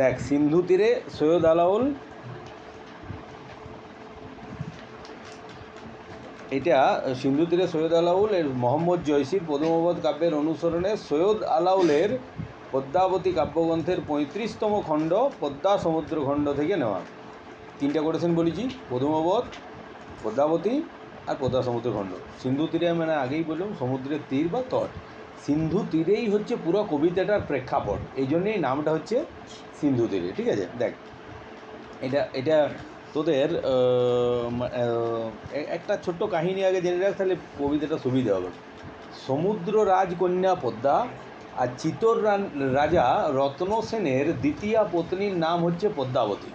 দেখ, সিন্ধু তীরে সৈয়দ আলাউল এটা, সিন্ধু তীরে সৈয়দ আলাউল এর মোহাম্মদ জয়সির পদমবধ কাব্যের অনুসরণে সৈয়দ আলাউলের পদ্মাবতী কাব্যগ্রন্থের পঁয়ত্রিশতম খণ্ড পদ্মা সমুদ্র খণ্ড থেকে নেওয়া। তিনটা কোটেশন বলেছি পদমবধ, পদ্মাবতী আর পদ্মা সমুদ্র খণ্ড। সিন্ধু তীরে মানে আগেই বললাম, সমুদ্রের তীর বা তট। সিন্ধু তীরেই হচ্ছে পুরো কবিতাটার প্রেক্ষাপট। এই জন্যেই নামটা হচ্ছে সিন্ধু তীরে, ঠিক আছে? দেখ, এটা এটা তোদের একটা ছোট্ট কাহিনী আগে জেনে রাখ, তাহলে কবিতাটা সুবিধা হবে। সমুদ্র রাজকন্যা পদ্মা আর চিতর রাজা রত্ন সেনের দ্বিতীয় পত্নীর নাম হচ্ছে পদ্মাবতী।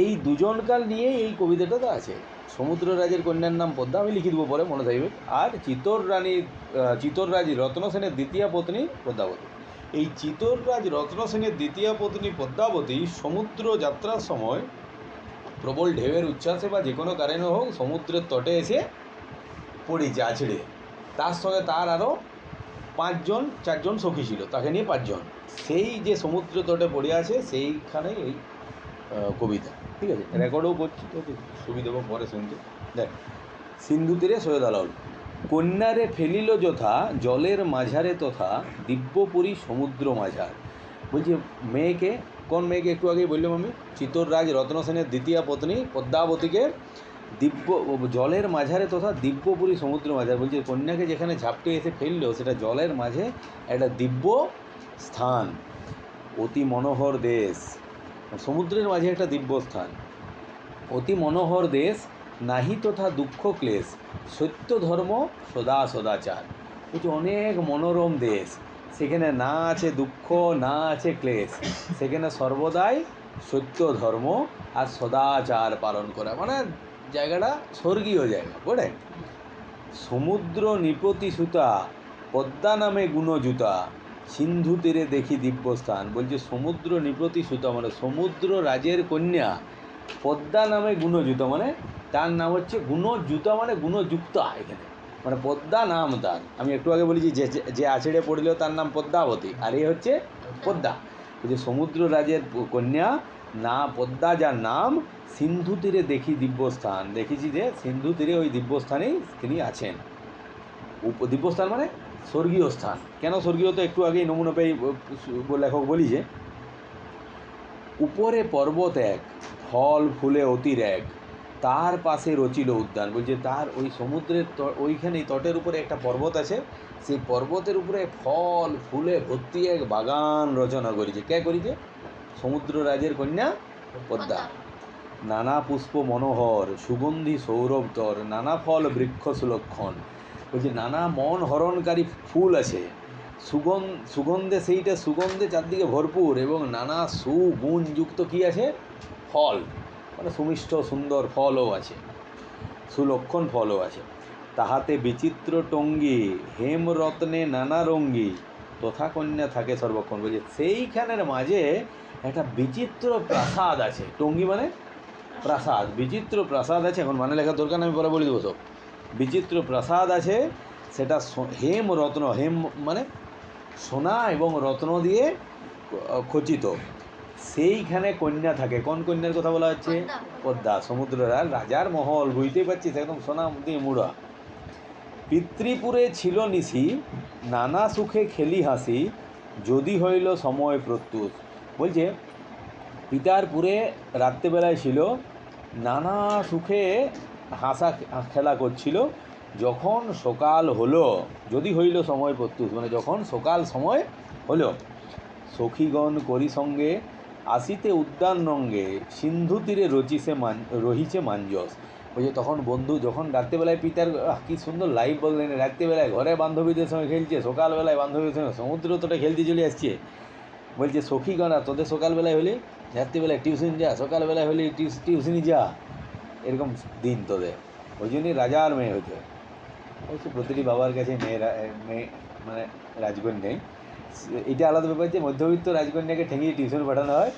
এই দুজনকার নিয়ে এই কবিতাটা তো আছে। সমুদ্র রাজের কন্যার নাম পদ্মা, আমি লিখে দেবো পরে, মনে থাকবে। আর চিতর রানী চিতর রাজ রত্ন সেনের দ্বিতীয় পত্নী পদ্মাবতী। এই চিতররাজ রত্ন সেনের দ্বিতীয় পত্নী পদ্মাবতী সমুদ্র যাত্রার সময় প্রবল ঢেউয়ের উচ্ছ্বাসে বা যে কোনো কারণে হোক সমুদ্রের তটে এসে পড়েছে আছড়ে। তার সঙ্গে তার আরও পাঁচজন, চারজন সখী ছিল, তাকে নিয়ে পাঁচজন। সেই যে সমুদ্র তটে পড়ে আছে, সেইখানেই এই কবিতা। ঠিক আছে? রেকর্ডও করছি তোকে সুবিধা হবে পরে শুনতে দেখ সিন্ধু তীরে সৈয়দ আলাউল। কন্যারে ফেলিল যথা জলের মাঝারে তথা দিব্যপুরী সমুদ্র মাঝার। বলছি মেয়েকে কোন মেয়েকে একটু আগেই বললাম আমি? চিতররাজ রত্ন সেনের দ্বিতীয় পত্নী পদ্মাবতীকে দিব্য জলের মাঝারে তথা দিব্যপুরী সমুদ্র মাঝার। বলছি কন্যাকে যেখানে ঝাপটে এসে ফেলল সেটা জলের মাঝে একটা দিব্য স্থান। অতি মনোহর দেশ। সমুদ্রের মাঝে একটা দিব্যস্থান। অতি মনোহর দেশ, নাহি তথা দুঃখ ক্লেশ। সত্য ধর্ম সদা সদাচার। বলছি অনেক মনোরম দেশ, সেখানে না আছে দুঃখ, না আছে ক্লেশ। সেখানে সর্বদাই সত্য ধর্ম আর সদাচার পালন করা। মানে জায়গাটা স্বর্গীয় জায়গা, বুঝলেন? সমুদ্র নিপতি সুতা পদ্মা নামে গুণজুতা সিন্ধু তীরে দেখি দিব্যস্থান। বলছে, সমুদ্র সুতা মানে সমুদ্র রাজের কন্যা। পদ্মা নামে গুণজুতা মানে তার নাম হচ্ছে গুণজুতা মানে গুণযুক্তা এখানে। মানে পদ্মা নাম তার। আমি একটু আগে বলেছি, যে, যে- যে আছড়ে পড়লেও তার নাম পদ্মাবতী, আর এ হচ্ছে পদ্মা। বলছে, সমুদ্র রাজের কন্যা, না পদ্মা যার নাম, সিন্ধু তীরে দেখি দিব্যস্থান। দেখেছি যে, সিন্ধু তীরে ওই দিব্যস্থানেই তিনি আছেন। দিব্যস্থান মানে স্বর্গীয় স্থান। কেন স্বর্গীয় তো একটু আগেই নমুনা পেয়ে লেখক বলি যে, উপরে পর্বত এক, ফল, ফুলে অতির এক, তার পাশে রচিল উদ্যান। বলছে, তার ওই সমুদ্রের ওইখানেই তটের উপরে একটা পর্বত আছে, সেই পর্বতের উপরে ফল, ফুলে ভর্তি এক বাগান রচনা করেছে। কে করেছে? সমুদ্র রাজের কন্যা পদ্মা। নানা পুষ্প মনোহর, সুগন্ধি সৌরভতর নানা ফল বৃক্ষ সুলক্ষণ বলছে নানা মন হরণকারী ফুল আছে। সুগন্ধ সুগন্ধে সেইটা, সুগন্ধে চারদিকে ভরপুর এবং নানা সুগুণযুক্ত কী আছে? ফল। মানে সুমিষ্ট, সুন্দর ফলও আছে। সুলক্ষণ ফলও আছে। তাহাতে বিচিত্র টঙ্গি, হেমরত্নে নানা রঙ্গি তথা কন্যা থাকে সর্বক্ষণ। বলছে, সেইখানের মাঝে একটা বিচিত্র প্রাসাদ আছে। টঙ্গি মানে প্রাসাদ, বিচিত্র প্রাসাদ আছে। এখন মানে লেখার দরকার আমি পরে বলে দেবো সব। বিচিত্র প্রাসাদ আছে সেটা হেম রত্ন হেম মানে সোনা এবং রত্ন দিয়ে খচিত। সেইখানে কন্যা থাকে। কোন কন্যার কথা বলা হচ্ছে? পদ্মা। সমুদ্রের আর রাজার মহল বুঝতেই পারছিস? একদম সোনা দিয়ে মুড়া। পিতৃপুরে ছিল নিশি নানা সুখে খেলি হাসি যদি হইল সময় প্রত্যুষ। বলছে পিতার পুরে রাত্রেবেলায় ছিল নানা সুখে হাসা খেলা করছিল, যখন সকাল হলো, যদি হইল সময় প্রত্যুষ মানে যখন সকাল সময় হলো, সখীগণ করি সঙ্গে আসিতে উদ্যান রঙ্গে সিন্ধু তীরে রচিছে মান, রহিছে মাঞ্জস ওই যে তখন বন্ধু যখন রাত্রেবেলায় পিতার কি সুন্দর লাইভ বললেন, রাত্রেবেলায় ঘরে বান্ধবীদের সঙ্গে খেলছে, সকালবেলায় বান্ধবীদের সঙ্গে সমুদ্র তোটা খেলতে চলে আসছে। বলছে, সখীগণা তোদের সকালবেলায় হলে? রাত্রিবেলায় টিউশন যা, সকালবেলায় হলে টিউশনি যা। এরকম দিন তোদের। ওই জন্যই রাজা আর মেয়ে হতে অবশ্য প্রতিটি বাবার কাছে মেয়ে রা- মেয়ে মানে রাজকন্যাই এটা আলাদা ব্যাপার যে মধ্যবিত্ত রাজকন্যাকে ঠেঙিয়ে টিউশন পাঠানো হয়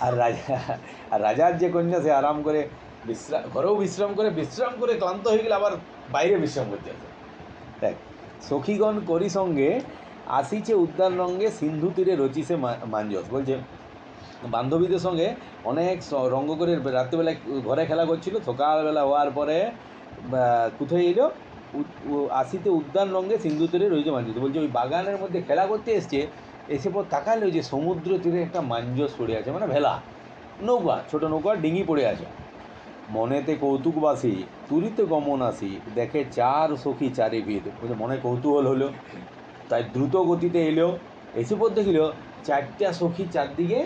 আর রাজা আর রাজার যে কন্যা, সে আরাম করে বিশ্রাম ঘরেও বিশ্রাম করে বিশ্রাম করে ক্লান্ত হয়ে গেলে আবার বাইরে বিশ্রাম করতে আসে। দেখ, সখীগণ করি সঙ্গে আসিছে উদ্যান রঙ্গে সিন্ধু তীরে রচিছে মাঞ্জস। বলছে বান্ধবীদের সঙ্গে অনেক রঙ্গ করে রাত্রিবেলা ঘরে খেলা করছিল। সকালবেলা হওয়ার পরে কোথায় এলো? আশিতে উদ্যান রঙ্গে সিন্ধু তীরে রয়েছে মাঞ্জিত বলছে, ওই বাগানের মধ্যে খেলা করতে এসছে, এসে পর তাকালে যে সমুদ্র তীরে একটা মাঞ্জস পড়ে আছে মানে ভেলা। নৌকা, ছোট নৌকা, ডিঙি পড়ে আছে। মনেতে কৌতুকবাসী, তুরিতে গমন আসি দেখে চার সখী চারিবিদ বলছে, মনে কৌতূহল হলো? তাই দ্রুত গতিতে এলো। এসে পর দেখিল, চারটা সখী চারদিকে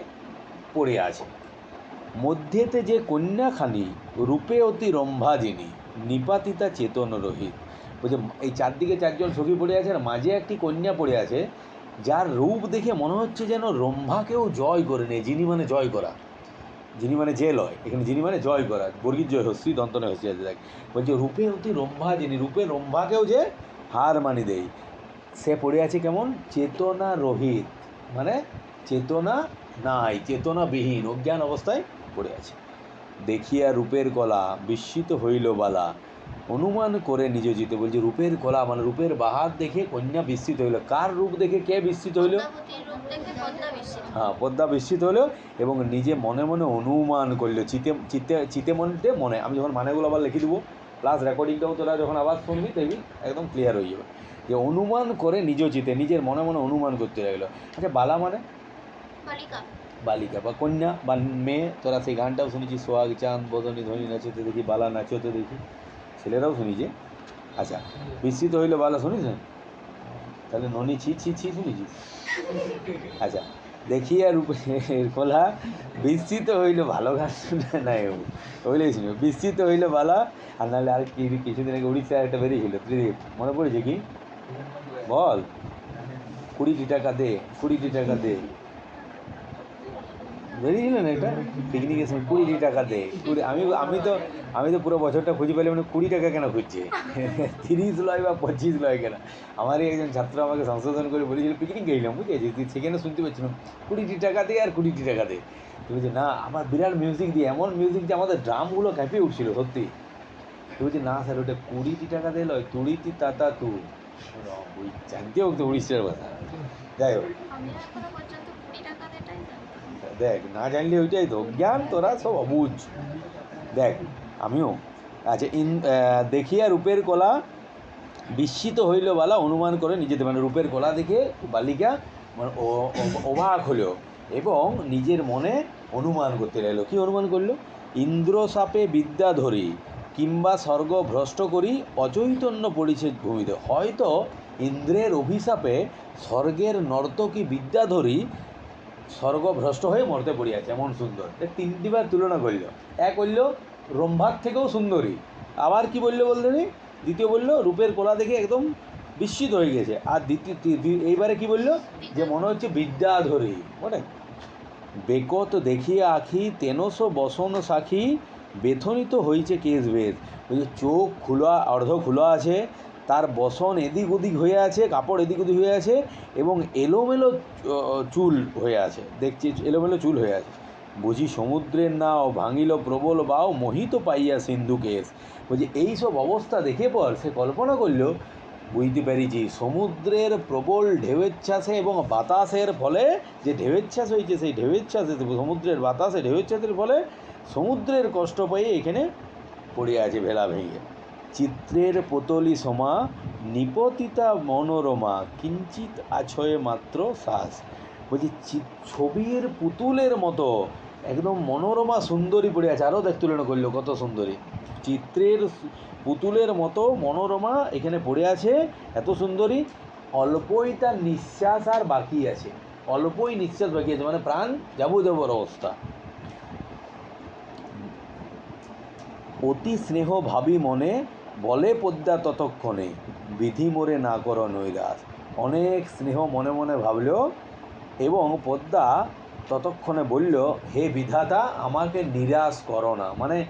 পড়ে আছে। মধ্যেতে যে কন্যাখানি, রূপে অতি রম্ভাজিনী, নিপাতিতা চেতন রহিত। বলছে, এই চারদিকে চারজন সখী পড়ে আছে আর মাঝে একটি কন্যা পড়ে আছে, যার রূপ দেখে মনে হচ্ছে যেন রম্ভাকেও জয় করে নেয়, যিনি মানে জয় করা। যিনি মানে যে লয় এখানে যিনি মানে জয় করা, বর্গীর জয় হস্যি দন্তনে হস্যি আছে দেখ। বলছে, রূপে অতি রম্ভা যিনি রূপে রম্ভাকেও যে হার মানি দেয়। সে পড়ে আছে কেমন? চেতনা রহিত মানে চেতনা নাই চেতনাবিহীন অজ্ঞান অবস্থায় পড়ে আছে। দেখিয়া রূপের কলা বিস্মিত হইল বালা। অনুমান করে নিজ জিতে বলছে রূপের কলা মানে রূপের বাহার দেখে কন্যা বিস্মিত হইল। কার রূপ দেখে কে বিস্মিত হইল? হ্যাঁ পদ্মা বিস্মিত হলো এবং নিজে মনে মনে অনুমান করল চিতে চিতে চিতে মনতে মনে। আমি যখন মানেগুলো আবার লিখে দেবো প্লাস রেকর্ডিংটাও তোরা যখন আবার শুনবি দেখবি একদম ক্লিয়ার হয়ে যাবে। যে অনুমান করে নিজ চিতে নিজের মনে মনে অনুমান করতে লাগল। আচ্ছা বালা মানে? বালিকা। বা কন্যা, বা মেয়ে, তোরা সেই গানটাও শুনেছি সোহাগ, চাঁদ, বদনী ধ্বনি নাচতে দেখি, বালা নাচতে দেখি। ছেলেরাও শুনেছি। আচ্ছা বিস্মিত হইল বালা শুনিস তাহলে ননি ছি ছি ছি শুনেছি আচ্ছা দেখিয়া রূপের কলা বিস্তৃত হইল ভালো গান শুনে, নাই ও ওইলেই শুনবে। বিস্তৃত হইলে বালা, আর নাহলে আর কি কিছুদিন আগে উড়িষ্যার একটা বেরিয়েছিল ত্রিদীপ মনে পড়েছে কি? বল। কুড়িটি টাকা দে কুড়িটি টাকা দে। বেরিয়েছিল এটা? পিকনিকের সময় কুড়িটি টাকা দে। কুড়ি আমি আমি তো আমি তো পুরো বছরটা খুঁজে পেলে মানে কুড়ি টাকা কেন খুঁজছে? তিরিশ লয় বা পঁচিশ লয় কেন? আমারই একজন ছাত্র আমাকে সংশোধন করে বলেছিল পিকনিক বুঝেছি তুই সেখানে শুনতে পাচ্ছিলাম কুড়িটি টাকা দে আর কুড়িটি টাকা দে। তুই বলছি, না, আমার বিরাট মিউজিক দিয়ে, এমন মিউজিক যে আমাদের ড্রামগুলো কাঁপিয়ে উঠছিল, সত্যি। তুই বলছি, না স্যার ওটা কুড়িটি টাকা দে লয় তুড়িটি তাতা তু ওই জানতে হোক তো উড়িষ্যার কথা। যাই হোক আমি এখনও পর্যন্ত কুড়ি টাকা দেটাই জানতাম দেখ, না জানলে ওইটাই তো জ্ঞান তোরা সব অবুজ দেখ, আমিও। আচ্ছা ইন দেখিয়া রূপের কলা বিস্মিত হইল বালা, অনুমান করে নিজেদের মানে রূপের কলা দেখে বালিকা মানে অবাক হলো এবং নিজের মনে অনুমান করতে লাগল। কি অনুমান করল? ইন্দ্র সাপে বিদ্যা ধরি, কিংবা স্বর্গ ভ্রষ্ট করি, অচৈতন্য পড়িছে ভূমিতে। হয়তো ইন্দ্রের অভিশাপে স্বর্গের নর্তকী বিদ্যাধরী স্বর্গভ্রষ্ট হয়ে মরতে পড়িয়াছে, এমন সুন্দর। তিনটিবার তুলনা করল। এক বলল রম্ভার থেকেও সুন্দরী। আবার কি বলল বলতে নি দ্বিতীয় বলল, রূপের কোলা দেখে একদম বিস্মিত হয়ে গেছে। আর দ্বিতীয় এইবারে কি বলল? যে মনে হচ্ছে বিদ্যাধরী। বলে বেকত দেখিয়া আখি, তেনস বসন সাখী, বেথনিত হয়েছে কেশ বেদ ওই যে চোখ খোলা, অর্ধ খোলা আছে তার বসন এদিক ওদিক হয়ে আছে, কাপড় এদিক ওদিক হয়ে আছে এবং এলোমেলো চুল হয়ে আছে। দেখছি এলোমেলো চুল হয়ে আছে। বুঝি সমুদ্রের নাও, ভাঙিল প্রবল বাও, মোহিত পাইয়া সিন্ধু কেশ। বলছি এইসব অবস্থা দেখে পর সে কল্পনা করল, বুঝতে পেরেছি, সমুদ্রের প্রবল ঢেউচ্ছ্বাসে এবং বাতাসের ফলে যে ঢেউচ্ছ্বাস হয়েছে, সেই ঢেউচ্ছ্বাসে সমুদ্রের বাতাসে ঢেউচ্ছ্বাসের ফলে সমুদ্রের কষ্ট পেয়ে এখানে পড়ে আছে ভেলা ভেঙে। চিত্রের পুতলি সমা, নিপতিতা মনোরমা কিঞ্চিত আছয়ে মাত্র শ্বাস বলছি ছবির পুতুলের মতো, একদম মনোরমা সুন্দরী পড়ে আছে। আরও দেখ, তুলনা করল, কত সুন্দরী। চিত্রের পুতুলের মতো মনোরমা এখানে পড়ে আছে, এত সুন্দরী। অল্পই তার নিঃশ্বাস আর বাকি আছে। অল্পই নিঃশ্বাস বাকি আছে মানে প্রাণ যাব যাবোর অবস্থা। অতি স্নেহ ভাবি মনে বলে পদ্মা ততক্ষণে, বিধি মোরে না করো নৈরাস অনেক স্নেহ মনে মনে ভাবলো এবং পদ্মা ততক্ষণে বলল, হে বিধাতা, আমাকে নিরাশ করো না। মানে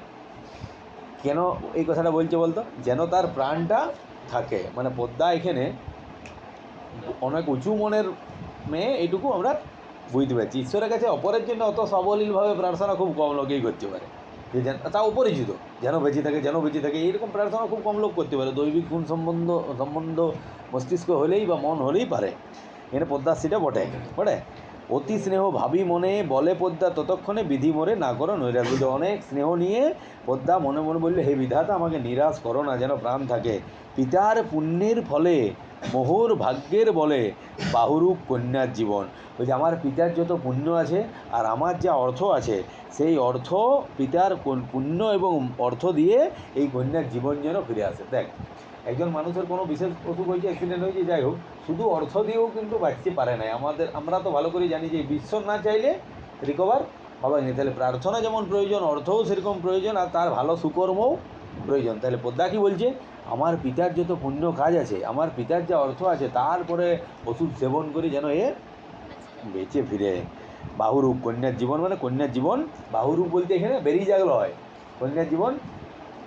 কেন এই কথাটা বলছে বলতো? যেন তার প্রাণটা থাকে। মানে পদ্মা এখানে অনেক উঁচু মনের মেয়ে, এইটুকু আমরা বুঝতে পারছি। ঈশ্বরের কাছে অপরের জন্য অত সাবলীলভাবে প্রার্থনা খুব কম লোকেই করতে পারে। যে যেন তা অপরিচিত যেন বেঁচে থাকে, যেন বেঁচে থাকে। এইরকম প্রার্থনা খুব কম লোক করতে পারে। দৈবিক গুণ সম্বন্ধ সম্বন্ধ মস্তিষ্ক হলেই বা মন হলেই পারে। এখানে সেটা বটে। বটে? অতি স্নেহ ভাবি মনে, বলে পদ্মা ততক্ষণে বিধি মরে না করো বুঝে অনেক স্নেহ নিয়ে পদ্মা মনে মনে বললে, হে বিধাতা, আমাকে নিরাশ করো না, যেন প্রাণ থাকে। পিতার পুণ্যের ফলে, মোহর ভাগ্যের বলে বাহুরূপ কন্যার জীবন। ওই যে আমার পিতার যত পুণ্য আছে আর আমার যা অর্থ আছে, সেই অর্থ পিতার পুণ্য এবং অর্থ দিয়ে এই কন্যার জীবন যেন ফিরে আসে। দেখ, একজন মানুষের কোনো বিশেষ অসুখ হয়েছে অ্যাক্সিডেন্ট হয়েছে, যাই হোক, শুধু অর্থ দিয়েও কিন্তু বাঁচতে পারে না। আমাদের, আমরা তো ভালো করে জানি যে বিশ্ব না চাইলে রিকভার হবে না তাহলে প্রার্থনা যেমন প্রয়োজন, অর্থও সেরকম প্রয়োজন, আর তার ভালো সুকর্মও প্রয়োজন। তাহলে পদ্মা কি বলছে? আমার পিতার যত পুণ্য কাজ আছে, আমার পিতার যা অর্থ আছে, তারপরে ওষুধ সেবন করে যেন এ বেঁচে ফিরে। বাহুরূপ কন্যার জীবন মানে কন্যার জীবন বাহুরূপ বলতে এখানে বেরিয়ে জাগলো হয়। কন্যার জীবন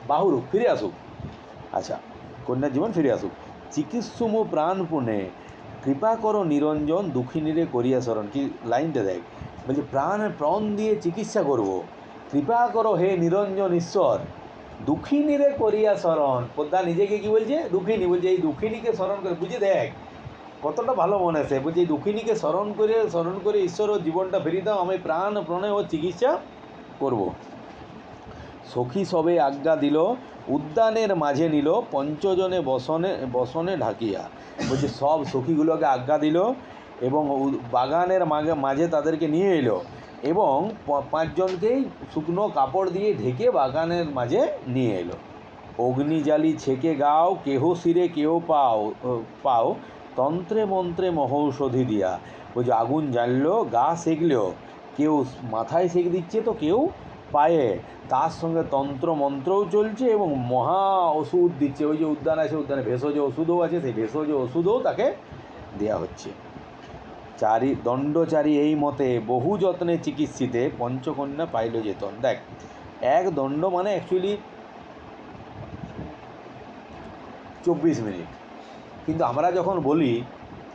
বাহুরূপ, ফিরে আসুক। আচ্ছা কন্যার জীবন ফিরে আসুক। চিকিৎসুমো প্রাণপণে, কৃপা করো নিরঞ্জন দুঃখিনীরে করিয়া স্মরণ কি লাইনটা দেখ? বলছে, প্রাণ প্রাণ দিয়ে চিকিৎসা করব। কৃপা করো হে নিরঞ্জন ঈশ্বর। দুঃখিনীরে করিয়া স্মরণ। পদ্মা নিজেকে কি বলছে? দুঃখিনী। বলছে, এই দুঃখিনীকে স্মরণ করে বুঝে দেখ, কতটা ভালো মনে আছে। বলছে, এই দুঃখিনীকে স্মরণ করে স্মরণ করে ঈশ্বর ও জীবনটা ফিরিয়ে দাও, আমি প্রাণ, প্রণয় ও চিকিৎসা করব। সখী সবে আজ্ঞা দিল, উদ্যানের মাঝে নিল, পঞ্চজনে বসনে বসনে ঢাকিয়া। বলছে, সব সখীগুলোকে আজ্ঞা দিল এবং বাগানের মাঝে মাঝে তাদেরকে নিয়ে এলো। এবং পাঁচজনকেই শুকনো কাপড় দিয়ে ঢেকে বাগানের মাঝে নিয়ে এলো। অগ্নি জালি ছেকে গাও, কেহ শিরে কেউ পাও পাও, তন্ত্রে মন্ত্রে মহৌষধি দিয়া। বলছে, আগুন জ্বাললো, গা সেকলেও কেউ মাথায় সেক দিচ্ছে তো কেউ পায়ে। তার সঙ্গে তন্ত্র মন্ত্রও চলছে এবং মহা ওষুধ দিচ্ছে। ওই যে উদ্যান আছে, উদ্যানে ভেষজ ওষুধও আছে, সেই ভেষজ ওষুধও তাকে দেয়া হচ্ছে। চারি, দণ্ডচারী এই মতে বহু যত্নে চিকিৎসিতে পঞ্চকন্যা পাইল যেতন দেখ, এক দণ্ড মানে অ্যাকচুয়ালি চব্বিশ মিনিট। কিন্তু আমরা যখন বলি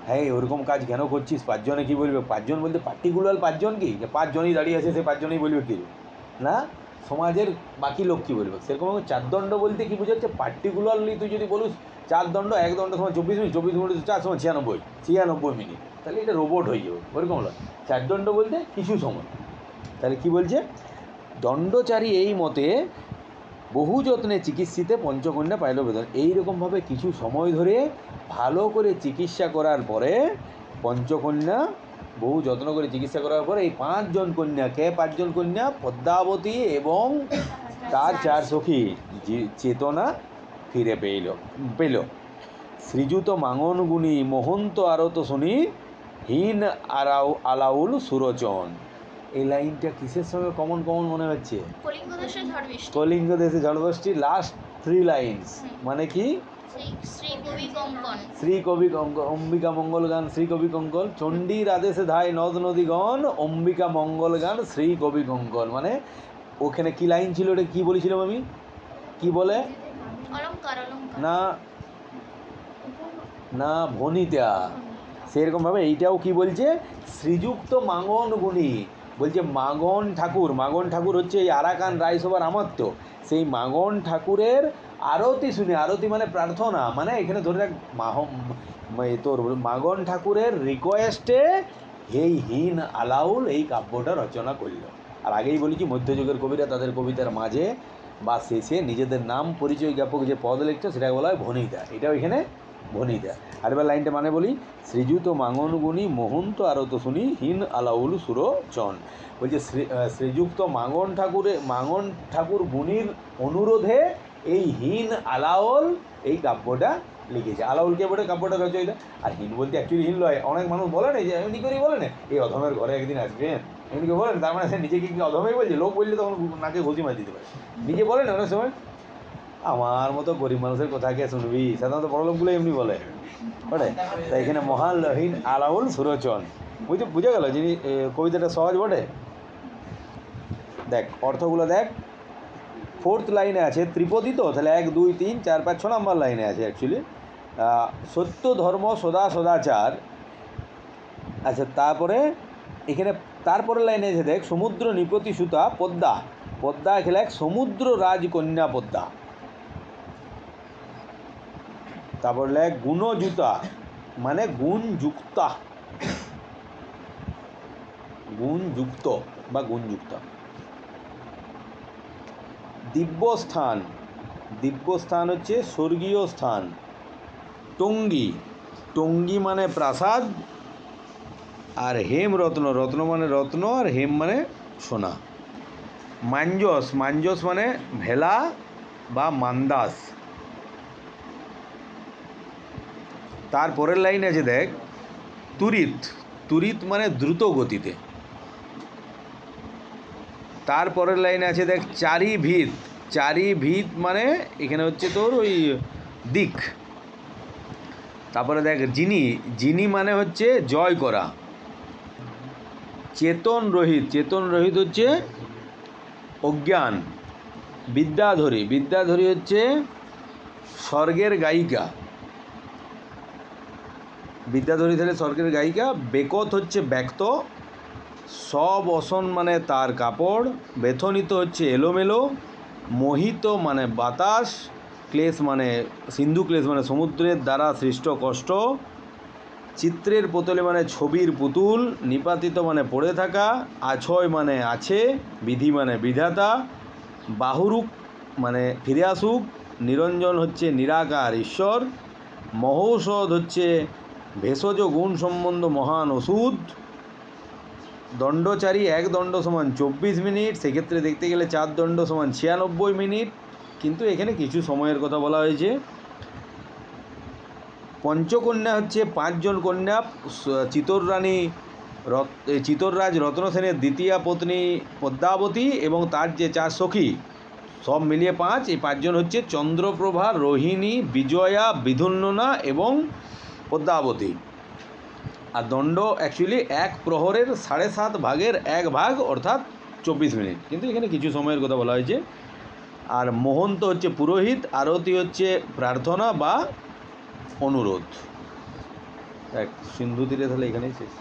হ্যাঁ ওরকম কাজ কেন করছিস? পাঁচজনে কি বলবে? পাঁচজন বলতে, পার্টিকুলার পাঁচজন কি? যে পাঁচজনই দাঁড়িয়ে আছে, সে পাঁচজনই বলবে কি? না? সমাজের বাকি লোক কী বলবে? সেরকম চার দণ্ড বলতে কি বোঝাচ্ছে? পার্টিকুলারলি তুই যদি বলিস চার দণ্ড এক দণ্ড সময় চব্বিশ মিনিট চব্বিশ মিনিট, চার সময় ছিয়ানব্বই ছিয়ানব্বই মিনিট। তাহলে এটা রোবট হয়ে যাবে। ওরকম হলো। চার দণ্ড বলতে কিছু সময় তাহলে কি বলছে? দণ্ডচারী এই মতে বহু যত্নে চিকিৎসিতে পঞ্চকন্যা পাইল বেতন এইরকমভাবে কিছু সময় ধরে ভালো করে চিকিৎসা করার পরে পঞ্চকন্যা বহু যত্ন করে চিকিৎসা করার পরে এই পাঁচজন কন্যা কে পাঁচজন কন্যা পদ্মাবতী এবং তার চার সখী চেতনা ফিরে পেইল পেল শ্রীযুত মাঙনগুণী মহন্ত আরত শুনি হীন আরাউ আলাউল সুরচন। এই লাইনটা কিসের সঙ্গে কমন কমন মনে হচ্ছে? কলিঙ্গ দেশে ঝড় বৃষ্টি। কলিঙ্গ দেশে জলবষ্টি লাস্ট থ্রি লাইন্স মানে কি? শ্রী কবি অম্বিকা মঙ্গল গান শ্রী কবি কঙ্কল চণ্ডীর আদেশে ধায় নদ নদীগণ অম্বিকা মঙ্গল গান শ্রী কবি কঙ্কল মানে ওখানে কি লাইন ছিল ওটা কি বলেছিলাম আমি? কি বলে? না না ভনিতা। সেরকমভাবে এইটাও কি বলছে? শ্রীযুক্ত মাঙ্গন গুণী। বলছে মাগন ঠাকুর মাগন ঠাকুর হচ্ছে এই আরাকান রায়সভার আমার তো সেই মাগন ঠাকুরের আরতি শুনি, আরতি মানে প্রার্থনা মানে এখানে ধরে রাখ, মাহ তোর মাগন ঠাকুরের রিকোয়েস্টে এই হীন আলাউল এই কাব্যটা রচনা করল। আর আগেই বলেছি, মধ্যযুগের কবিরা তাদের কবিতার মাঝে বা শেষে নিজেদের নাম পরিচয় জ্ঞাপক যে পদ লিখছে, সেটাকে বলা হয় ভনিতা। এটাও এখানে ভনিতা। আর এবার লাইনটা মানে বলি, শ্রীযুত মাঙন গুণী মোহন্ত আরত শুনি, হীন আলাউল সুরচন বলছে, শ্রী শ্রীযুক্ত মাঙন ঠাকুরে, মাঙন ঠাকুর গুণীর অনুরোধে এই হিন আলাওল এই কাব্যটা লিখেছে। আলাউল কে বলে কাব্যটা রচয়িতা? আর হীন বলতে অ্যাকচুয়ালি হীন লয়। অনেক মানুষ বলে না যে, এমনি করেই বলে না এই অধমের ঘরে একদিন আসবেন। এমনি করে বলেন, তার মানে সে নিজেকে কি অধমেই বলছে? লোক বললে তখন নাকে ঘুষি মার দিতে পারে। নিজে বলে না অনেক সময়? আমার মতো গরিব মানুষের কথা কে শুনবি? সাধারণত বড় লোকগুলো এমনি বলে। বটে? তাই এখানে মহালহীন আলাউল সুরচন। বুঝতে, বুঝে গেল যিনি কবিতাটা সহজ বটে? দেখ, অর্থগুলো দেখ। ফোর্থ লাইনে আছে ত্রিপদী তো, তাহলে এক, দুই, তিন, চার, পাঁচ, ছ নম্বর লাইনে আছে অ্যাকচুয়ালি সত্য, ধর্ম, সদা, সদাচার। আচ্ছা তারপরে এখানে তারপরে লাইনে আছে দেখ, সমুদ্র, নিপতি, সুতা, পদ্মা। পদ্মা খেলে এক সমুদ্র রাজকন্যা পদ্মা। তারপর লেখ গুণযুতা মানে গুণযুক্তা গুণযুক্ত বা গুণযুক্ত দিব্যস্থান। দিব্যস্থান হচ্ছে স্বর্গীয় স্থান। টঙ্গী। টঙ্গী মানে প্রাসাদ আর হেম রত্ন। রত্ন মানে রত্ন আর হেম মানে সোনা। মাঞ্জস। মাঞ্জস মানে ভেলা বা মান্দাস। তারপরের লাইন আছে দেখ, তুরিত। তুরিত মানে দ্রুত গতিতে। তারপরের লাইনে আছে দেখ চারি ভিত চারি ভিত মানে এখানে হচ্ছে তোর ওই দিক। তারপরে দেখ যিনি যিনি মানে হচ্ছে জয় করা। চেতন রহিত। চেতন রহিত হচ্ছে অজ্ঞান। বিদ্যাধরী। বিদ্যাধরী হচ্ছে স্বর্গের গায়িকা। বিদ্যাধরী তাহলে স্বর্গের গায়িকা। বেকত হচ্ছে ব্যক্ত। সব অসন মানে তার কাপড়, বেথনিত হচ্ছে এলোমেলো, মোহিত মানে বাতাস, ক্লেশ মানে সিন্ধু ক্লেশ মানে সমুদ্রের দ্বারা সৃষ্ট কষ্ট, চিত্রের পুতলে মানে ছবির পুতুল, নিপাতিত মানে পড়ে থাকা, আছয় মানে আছে, বিধি মানে বিধাতা বাহুরুক মানে ফিরে আসুক, নিরঞ্জন হচ্ছে নিরাকার ঈশ্বর, মহৌষধ হচ্ছে ভেষজ গুণ সম্বন্ধ মহান ওষুধ দণ্ডচারী এক দণ্ড সমান চব্বিশ মিনিট, সেক্ষেত্রে দেখতে গেলে চার দণ্ড সমান ছিয়ানব্বই মিনিট। কিন্তু এখানে কিছু সময়ের কথা বলা হয়েছে। পঞ্চকন্যা হচ্ছে পাঁচজন কন্যা, স- চিতররানী রত চিতররাজ রত্ন সেনের দ্বিতীয়া পত্নী পদ্মাবতী এবং তার যে চার সখী, সব মিলিয়ে পাঁচ। এই পাঁচজন হচ্ছে চন্দ্রপ্রভা, রোহিণী, বিজয়া, বিধুন্ননা এবং পদ্মাবতী। আর দণ্ড অ্যাকচুয়ালি এক প্রহরের সাড়ে সাত ভাগের এক ভাগ, অর্থাৎ চব্বিশ মিনিট। কিন্তু এখানে কিছু সময়ের কথা বলা হয়েছে। আর মহন্ত হচ্ছে পুরোহিত, আরতি হচ্ছে প্রার্থনা বা অনুরোধ। এক সিন্ধু তীরে তাহলে এখানেই শেষ।